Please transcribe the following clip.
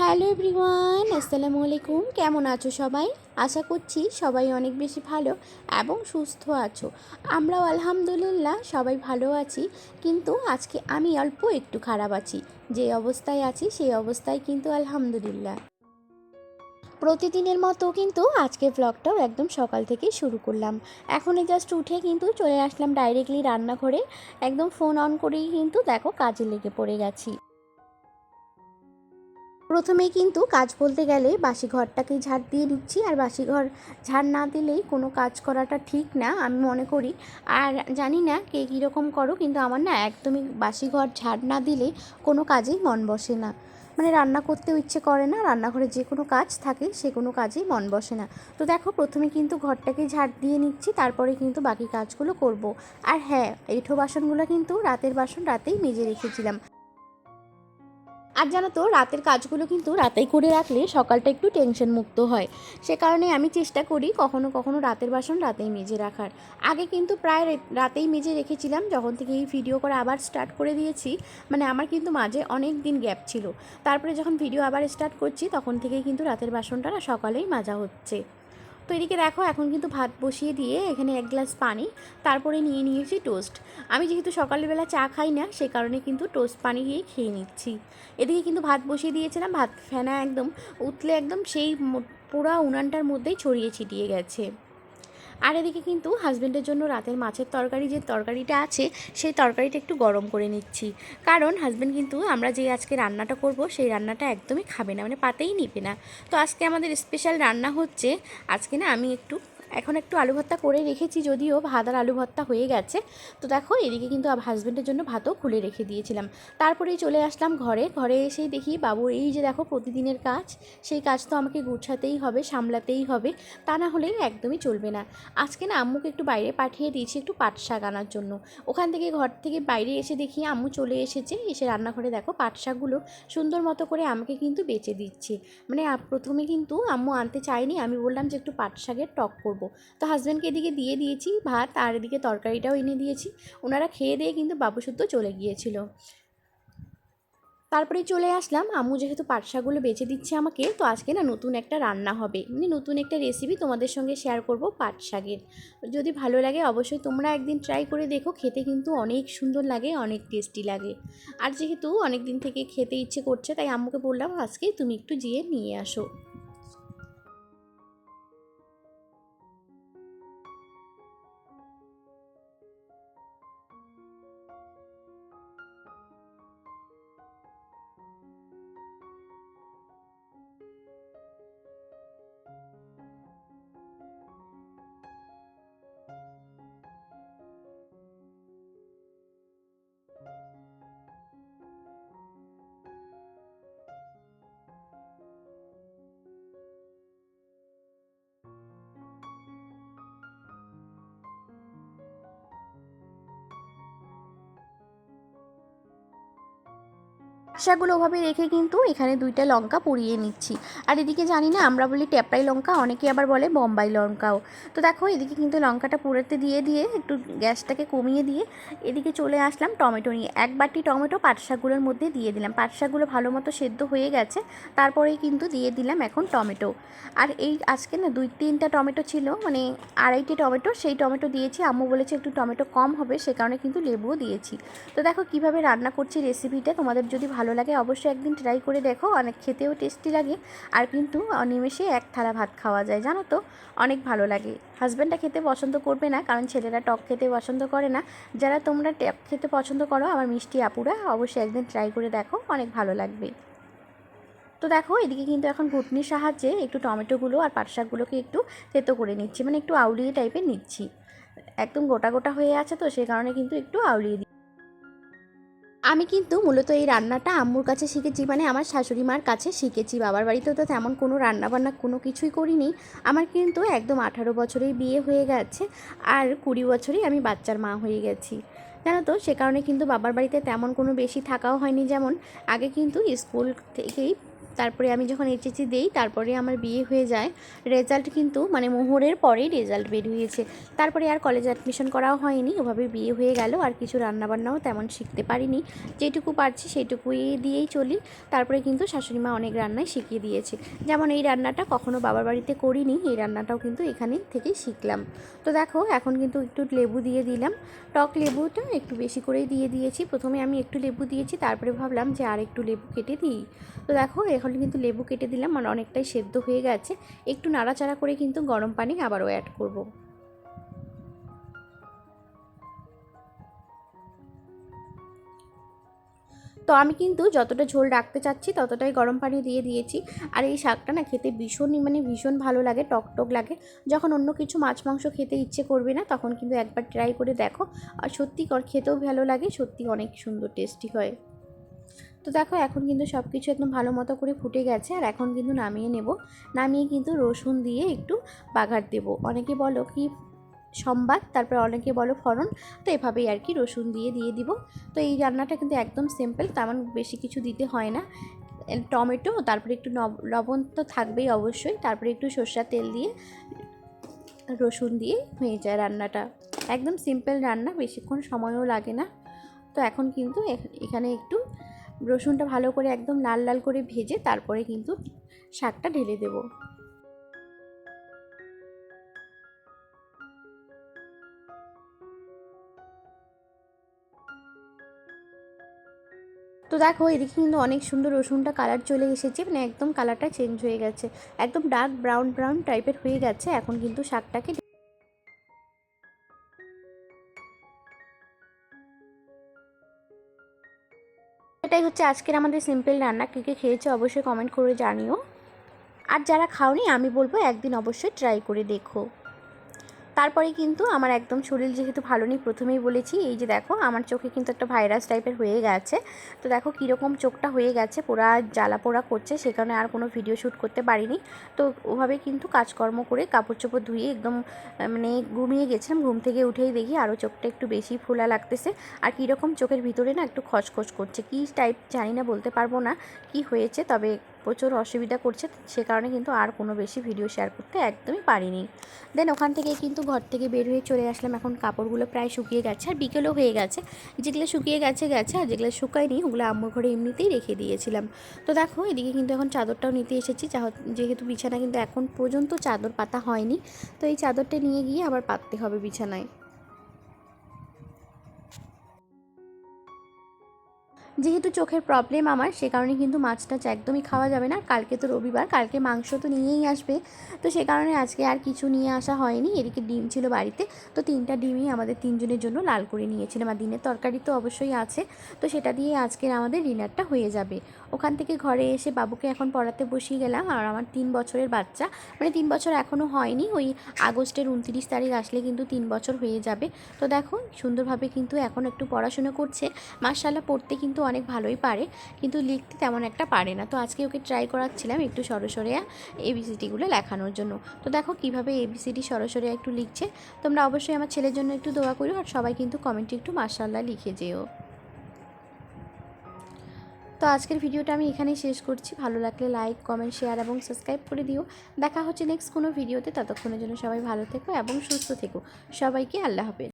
Hello everyone, আসসালামু আলাইকুম। কেমন আছো সবাই? আশা করছি সবাই অনেক বেশি ভালো এবং সুস্থ আছো। আমরাও আলহামদুলিল্লাহ সবাই ভালো আছি, কিন্তু আজকে আমি অল্প একটু খারাপ আছি। যে অবস্থায় আছি, সেই অবস্থায় কিন্তু আলহামদুলিল্লাহ। প্রতিদিনের মতো কিন্তু আজকে ব্লগটাও একদম সকাল থেকেই শুরু করলাম। এখনই জাস্ট উঠে কিন্তু চলে আসলাম ডাইরেক্টলি রান্নাঘরে। একদম ফোন অন করেই কিন্তু দেখো কাজে লেগে পড়ে গেছি। প্রথমেই কিন্তু কাজ বলতে গেলে বাসি ঘরটাকেই ঝাড় দিয়ে দিচ্ছি, আর বাসি ঘর ঝাড় না দিলেই কোনো কাজ করাটা ঠিক না, আমি মনে করি। আর জানি না কে কীরকম করো, কিন্তু আমার না একদমই বাসি ঘর ঝাড় না দিলে কোনো কাজেই মন বসে না। মানে রান্না করতেও ইচ্ছে করে না, রান্নাঘরে যে কোনো কাজ থাকে সে কোনো কাজেই মন বসে না। তো দেখো, প্রথমে কিন্তু ঘরটাকে ঝাড় দিয়ে নিচ্ছি, তারপরে কিন্তু বাকি কাজগুলো করব। আর হ্যাঁ এঁঠো বাসনগুলো কিন্তু রাতের বাসন রাতেই মেজে রেখেছিলাম। আর জানো তো, রাতের কাজগুলো কিন্তু রাতেই করে রাখলে সকালটা একটু টেনশন মুক্ত হয়। সে কারণে আমি চেষ্টা করি কখনো কখনো রাতের বাসন রাতেই মেজে রাখার। আগে কিন্তু প্রায় রাতেই মেজে রেখেছিলাম, যখন থেকে এই ভিডিও করা আবার স্টার্ট করে দিয়েছি। মানে আমার কিন্তু মাঝে অনেক দিন গ্যাপ ছিল। তারপরে যখন ভিডিও আবার স্টার্ট করছি, তখন থেকেই কিন্তু রাতের বাসনটা না সকালেই মাজা হচ্ছে। তো এদিকে দেখো, এখন কিন্তু ভাত বসিয়ে দিয়ে এখানে এক গ্লাস পানি, তারপরে নিয়ে নিয়েছি টোস্ট। আমি যেহেতু সকালবেলা চা খাই না, সে কারণে কিন্তু টোস্ট পানি দিয়ে খেয়ে নিচ্ছি। এদিকে কিন্তু ভাত বসিয়ে দিয়েছিলাম, ভাত ফেনা একদম উতলে একদম সেই পুরা উনানটার মধ্যেই ছড়িয়ে ছিটিয়ে গেছে। আর এদিকে কিন্তু হাজব্যান্ডের জন্য রাতের মাছের তরকারি যে তরকারিটা আছে, সেই তরকারিটা একটু গরম করে নিচ্ছি। কারণ হাজব্যান্ড কিন্তু আমরা যে আজকে রান্নাটা করব, সেই রান্নাটা একদমই খাবে না মানে পাতেই নিবে না। তো আজকে আমাদের স্পেশাল রান্না হচ্ছে, আজকে না আমি একটু এখন একটু আলু ভর্তা করে রেখেছি যদিও ভাত আর আলু ভর্তা হয়ে গেছে। তো দেখো, এদিকে কিন্তু হাজব্যান্ডের জন্য ভাতও খুলে রেখে দিয়েছিলাম। তারপরেই চলে আসলাম ঘরে। ঘরে এসেই দেখি, বাবু, এই যে দেখো প্রতিদিনের কাজ, সেই কাজ তো আমাকে গুছাতেই হবে, সামলাতেই হবে। তা না হলে একদমই চলবে না। আজকে না আম্মুকে একটু বাইরে পাঠিয়ে দিয়েছি একটু পাট শাক আনার জন্য। ওখান থেকে ঘর থেকে বাইরে এসে দেখি আম্মু চলে এসেছে। এসে রান্নাঘরে দেখো পাট শাকগুলো সুন্দর মতো করে আমাকে কিন্তু বেচে দিচ্ছে। মানে প্রথমে কিন্তু আম্মু আনতে চায়নি। আমি বললাম যে একটু পাট শাকের টক করব। তো হাজব্যান্ডকে এদিকে দিয়ে দিয়েছি ভাত, আর এদিকে তরকারিটাও এনে দিয়েছি। ওনারা খেয়ে দিয়ে কিন্তু বাবু শুদ্ধ চলে গিয়েছিল। তারপরে চলে আসলাম। আম্মু যেহেতু পাট শাকগুলো বেছে দিচ্ছে আমাকে, তো আজকে না নতুন একটা রান্না হবে। মানে নতুন একটা রেসিপি তোমাদের সঙ্গে শেয়ার করব শাকের যদি ভালো লাগে অবশ্যই তোমরা একদিন ট্রাই করে দেখো, খেতে কিন্তু অনেক সুন্দর লাগে, অনেক টেস্টি লাগে। আর যেহেতু অনেক দিন থেকে খেতে ইচ্ছে করছে, তাই আম্মুকে বললাম আজকে তুমি একটু যেয়ে নিয়ে আসো। শাকগুলো ওভাবে রেখে কিন্তু এখানে দুইটা লঙ্কা পুড়িয়ে নিচ্ছি। আর এদিকে জানি না, আমরা বলি ট্যাপটাই লঙ্কা, অনেকে আবার বলে বোম্বাই লঙ্কাও। তো দেখো, এদিকে কিন্তু লঙ্কাটা পুড়াতে দিয়ে দিয়ে একটু গ্যাসটাকে কমিয়ে দিয়ে এদিকে চলে আসলাম টমেটো নিয়ে। এক বাটি টমেটো পাট শাকগুলোর মধ্যে দিয়ে দিলাম। পাট শাকগুলো ভালো মতো সেদ্ধ হয়ে গেছে তারপরেই কিন্তু দিয়ে দিলাম এখন টমেটো। আর এই আজকে না দুই তিনটা টমেটো ছিল মানে আড়াইটি টমেটো, সেই টমেটো দিয়েছি। আম্মু বলেছে একটু টমেটো কম হবে, সে কারণে কিন্তু লেবুও দিয়েছি। তো দেখো, কীভাবে রান্না করছি রেসিপিটা তোমাদের যদি ভালো লাগে, অবশ্যই একদিন ট্রাই করে দেখো। অনেক খেতেও টেস্টি লাগে। আর কিন্তু নিমেষে এক থালা ভাত খাওয়া যায়, জানো তো? অনেক ভালো লাগে। হাজব্যান্ডটা খেতে পছন্দ করবে না, কারণ ছেলেরা টক খেতে পছন্দ করে না। যারা তোমরা ট্যাপ খেতে পছন্দ করো, আমার মিষ্টি আপুরা, অবশ্যই একদিন ট্রাই করে দেখো, অনেক ভালো লাগবে। তো দেখো, এদিকে কিন্তু এখন ঘুটনির সাহায্যে একটু টমেটোগুলো আর পাট শাকগুলোকে একটু তেতো করে নিচ্ছি। মানে একটু আউলিয়ে টাইপের নিচ্ছি। একদম গোটা গোটা হয়ে আছে তো, সেই কারণে কিন্তু একটু আউলিয়ে দিই আমি কিন্তু মূলত এই রান্নাটা আম্মুর কাছে শিখেছি মানে আমার শাশুড়ি মার কাছে শিখেছি। বাবার বাড়িতেও তো তেমন কোনো রান্নাবান্না কোনো কিছুই করিনি। আমার কিন্তু একদম আঠারো বছরেই বিয়ে হয়ে গেছে আর কুড়ি বছরেই আমি বাচ্চার মা হয়ে গেছি। জানো তো, সে কারণে কিন্তু বাবার বাড়িতে তেমন কোনো বেশি থাকাও হয়নি যেমন। আগে কিন্তু স্কুল থেকেই তারপরে আমি যখন এইচএসসি দেই, তারপরে আমার বিয়ে হয়ে যায়। রেজাল্ট কিন্তু মানে মোহরের পরেই রেজাল্ট বের হয়েছে। তারপরে আর কলেজে অ্যাডমিশন করাও হয়নি, ওভাবে বিয়ে হয়ে গেল। আর কিছু রান্নাবান্নাও তেমন শিখতে পারিনি। যেটুকু পারছি সেইটুকুই দিয়েই চলি। তারপরে কিন্তু শাশুড়ি মা অনেক রান্নাই শিখিয়ে দিয়েছে। যেমন এই রান্নাটা কখনো বাবার বাড়িতে করিনি, এই রান্নাটাও কিন্তু এখানে থেকে শিখলাম। তো দেখো, এখন কিন্তু একটু লেবু দিয়ে দিলাম। টক লেবুটা একটু বেশি করেই দিয়ে দিয়েছি। প্রথমে আমি একটু লেবু দিয়েছি, তারপরে ভাবলাম যে আর একটু লেবু কেটে দিই। তো দেখো, এখন কিন্তু লেবু কেটে দিলাম মানে অনেকটাই সেদ্ধ হয়ে গেছে। একটু নাড়াচাড়া করে কিন্তু গরম পানি আবারও অ্যাড করব। তো আমি কিন্তু যতটা ঝোল রাখতে চাচ্ছি ততটাই গরম পানি দিয়ে দিয়েছি। আর এই শাকটা না খেতে ভীষণই মানে ভীষণ ভালো লাগে, টক টক লাগে। যখন অন্য কিছু মাছ মাংস খেতে ইচ্ছে করবে না তখন কিন্তু একবার ট্রাই করে দেখো। আর সত্যি খেতেও ভালো লাগে, সত্যি অনেক সুন্দর টেস্টি হয়। তো দেখো, এখন কিন্তু সব কিছু একদম ভালো মতো করে ফুটে গেছে আর এখন কিন্তু নামিয়ে নেব। নামিয়ে কিন্তু রসুন দিয়ে একটু বাগার দেব। অনেকে বলো কি সম্বাদ তারপরে অনেকে বলো ফড়ন, তো এভাবেই আর কি রসুন দিয়ে দিয়ে দিব। তো এই রান্নাটা কিন্তু একদম সিম্পল তেমন বেশি কিছু দিতে হয় না। টমেটো, তারপরে একটু লবণ তো থাকবেই অবশ্যই, তারপরে একটু সর্ষার তেল দিয়ে রসুন দিয়ে হয়ে যায় রান্নাটা। একদম সিম্পল রান্না, বেশিক্ষণ সময়ও লাগে না। তো এখন কিন্তু এখ- এখানে একটু রসুনটা ভালো করে একদম লাল লাল করে ভেজে তারপরে কিন্তু শাকটা ঢেলে দেবো। তো দেখো, এদিকে কিন্তু অনেক সুন্দর রসুনটা কালার চলে এসেছে মানে একদম কালারটা চেঞ্জ হয়ে গেছে। একদম ডার্ক ব্রাউন ব্রাউন টাইপের হয়ে গেছে, এখন কিন্তু শাকটাকে এটাই হচ্ছে আজকের আমাদের সিম্পল রান্না। কে কে খেয়েছে অবশ্যই কমেন্ট করে জানিও। আর যারা খাওনি, আমি বলব একদিন অবশ্যই ট্রাই করে দেখো। তারপরে কিন্তু আমার একদম শরীর যেহেতু ভালো নেই প্রথমেই বলেছি, এই যে দেখো আমার চোখে কিন্তু একটা ভাইরাস টাইপের হয়ে গেছে। তো দেখো কীরকম চোখটা হয়ে গেছে, পোড়া জ্বালা পোড়া করছে, সে কারণে আর কোনো ভিডিও শ্যুট করতে পারিনি। তো ওভাবে কিন্তু কাজকর্ম করে কাপড় চোপড় ধুয়ে একদম মানে ঘুমিয়ে গেছিলাম, ঘুম থেকে উঠেই দেখি আরও চোখটা একটু বেশি ফোলা লাগতেছে। আর কীরকম চোখের ভিতরে না একটু খচখচ করছে, কী টাইপ জানি না, বলতে পারব না কি হয়েছে, তবে প্রচুর অসুবিধা করছে, সে কারণে কিন্তু আর কোনো বেশি ভিডিও শেয়ার করতে একদমই পারিনি। দেন ওখান থেকে কিন্তু ঘর থেকে বের হয়ে চলে আসলাম, এখন কাপড়গুলো প্রায় শুকিয়ে গেছে, আর বিকেলও হয়ে গেছে। যেগুলো শুকিয়ে গেছে গেছে, আর যেগুলো শুকায়নি, ওগুলো আম্মুর ঘরে এমনিতেই রেখে দিয়েছিলাম। তো দেখো, এদিকে কিন্তু এখন চাদরটাও নিতে এসেছি, যাহ- যেহেতু বিছানা কিন্তু এখন পর্যন্ত চাদর পাতা হয়নি, তো এই চাদরটা নিয়ে গিয়ে আবার পাততে হবে বিছানায়। যেহেতু চোখের প্রবলেম আমার, সে কারণে কিন্তু মাছ টাছ একদমই খাওয়া যাবে না। কালকে তো রবিবার, কালকে মাংস তো নিয়েই আসবে। তো সে কারণে আজকে আর কিছু নিয়ে আসা হয়নি। এদিকে ডিম ছিল বাড়িতে। তো তিনটা ডিমই আমাদের তিনজনের জন্য লাল করে নিয়েছিলাম আর দিনের তরকারি তো অবশ্যই আছে। তো সেটা দিয়ে আজকের আমাদের ডিনারটা হয়ে যাবে। ওখান থেকে ঘরে এসে বাবুকে এখন পড়াতে বসিয়ে গেলাম। আর আমার তিন বছরের বাচ্চা। মানে তিন বছর এখনও হয়নি। ওই আগস্টের উনত্রিশ তারিখ আসলে কিন্তু তিন বছর হয়ে যাবে। তো দেখো, সুন্দরভাবে কিন্তু এখন একটু পড়াশুনো করছে। মার্শাল্লাহ পড়তে কিন্তু অনেক ভালোই পারে, কিন্তু লিখতে তেমন একটা পারে না। তো আজকে ওকে ট্রাই করাচ্ছিলাম একটু সরসরিয়া এবিসিডিগুলো লেখানোর জন্য। তো দেখো কীভাবে এবিসিডি সরসরিয়া একটু লিখছে। তোমরা অবশ্যই আমার ছেলের জন্য একটু দোয়া করো আর সবাই কিন্তু কমেন্টে একটু মার্শাল্লাহ লিখে যেও। তো আজকের ভিডিওটা আমি এখানেই শেষ করছি। ভালো লাগলে লাইক কমেন্ট শেয়ার এবং সাবস্ক্রাইব করে দিও। দেখা হচ্ছে নেক্সট কোনো ভিডিওতে। ততক্ষণের জন্য সবাই ভালো থেকো এবং সুস্থ থেকো। সবাইকে আল্লাহ হাফেজ।